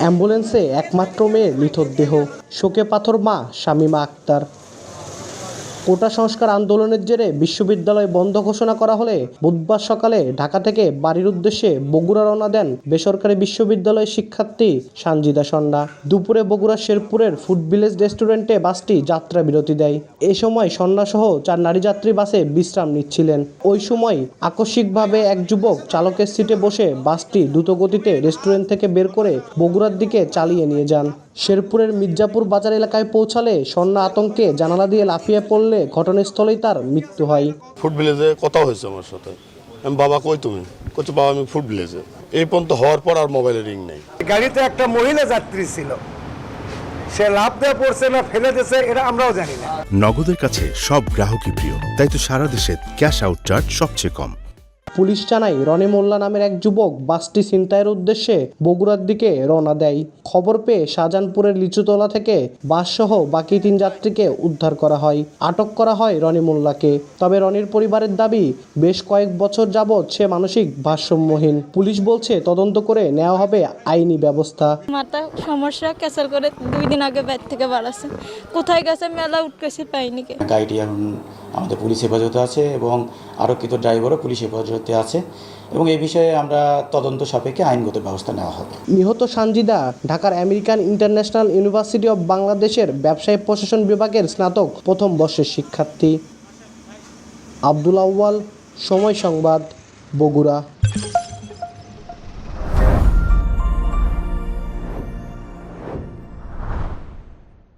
অ্যাম্বুলেন্সে একমাত্র মেয়ের মৃতদেহ শোকে পাথর মা শামিমা আক্তার। কোটা সংস্কার আন্দোলনের জেরে বিশ্ববিদ্যালয় বন্ধ ঘোষণা করা হলে বুধবার সকালে ঢাকা থেকে বাড়ির উদ্দেশ্যে বগুড়া রওনা দেন বেসরকারি বিশ্ববিদ্যালয়ের শিক্ষার্থী সানজিদা সন্ডা। দুপুরে বগুড়া শেরপুরের ফুড ভিলেজ রেস্টুরেন্টে বাসটি যাত্রা বিরতি দেয়। এ সময় সন্ধ্যাসহ চার নারী যাত্রী বাসে বিশ্রাম নিচ্ছিলেন। ওই সময় আকস্মিকভাবে এক যুবক চালকের সিটে বসে বাসটি দ্রুতগতিতে রেস্টুরেন্ট থেকে বের করে বগুড়ার দিকে চালিয়ে নিয়ে যান। শেরপুরের মির্জাপুর বাজার এলাকায় পৌঁছালে সন্না আতঙ্কে জানালা দিয়ে লাফিয়ে পড়লে ঘটনাস্থলেই তার মৃত্যু হয়। ফুড ভিলেজে কথা হয়েছে আমার সাথে। আমি বাবা কই তুমি? কইছে বাবা আমি ফুড ভিলেজে। এই পর্যন্ত হওয়ার পর আর মোবাইলে রিং নেই। গাড়িতে একটা মহিলা যাত্রী ছিল। সে লাভ দিয়ে পড়ছে না ফেলে দিয়েছে এটা আমরাও জানি না। নগদের কাছে সব গ্রাহকই প্রিয় তাই তো সারা দেশে ক্যাশ আউট চার্জ সবচেয়ে কম। পুলিশ জানায় রনি মোল্লা নামের এক যুবক বাসটি ছিনতাইয়ের উদ্দেশ্যে বগুড়ার দিকে রওনা দেয়। খবর পেয়ে শাহজাহানপুরের লিচুতলা থেকে বাসসহ বাকি তিন যাত্রীকে উদ্ধার করা হয়। আটক করা হয় রনি মোল্লাকে। তবে রনির পরিবারের দাবি বেশ কয়েক বছর যাবৎ সে মানসিক ভারসাম্যহীন। পুলিশ বলছে তদন্ত করে নেওয়া হবে আইনি ব্যবস্থা। মাথা সমস্যা ক্যান্সেল করে দুই দিন আগে ব্যাগ থেকে বাড়াছে কোথায় গেছে মেলা উঠকেছি পাইনি কে। গাড়িটি এখন আমাদের পুলিশ হেফাজতে আছে এবং আরক্ষিত ড্রাইভারও পুলিশ হেফাজতে আছে এবং এই বিষয়ে আমরা তদন্ত সাপেক্ষে আইনগত ব্যবস্থা নেওয়া হবে। নিহত সানজিদা ঢাকার আমেরিকান ইন্টারন্যাশনাল ইউনিভার্সিটি অব বাংলাদেশের ব্যবসায়িক প্রশাসন বিভাগের স্নাতক প্রথম বর্ষের শিক্ষার্থী। আব্দুল আউয়াল, সময় সংবাদ, বগুড়া।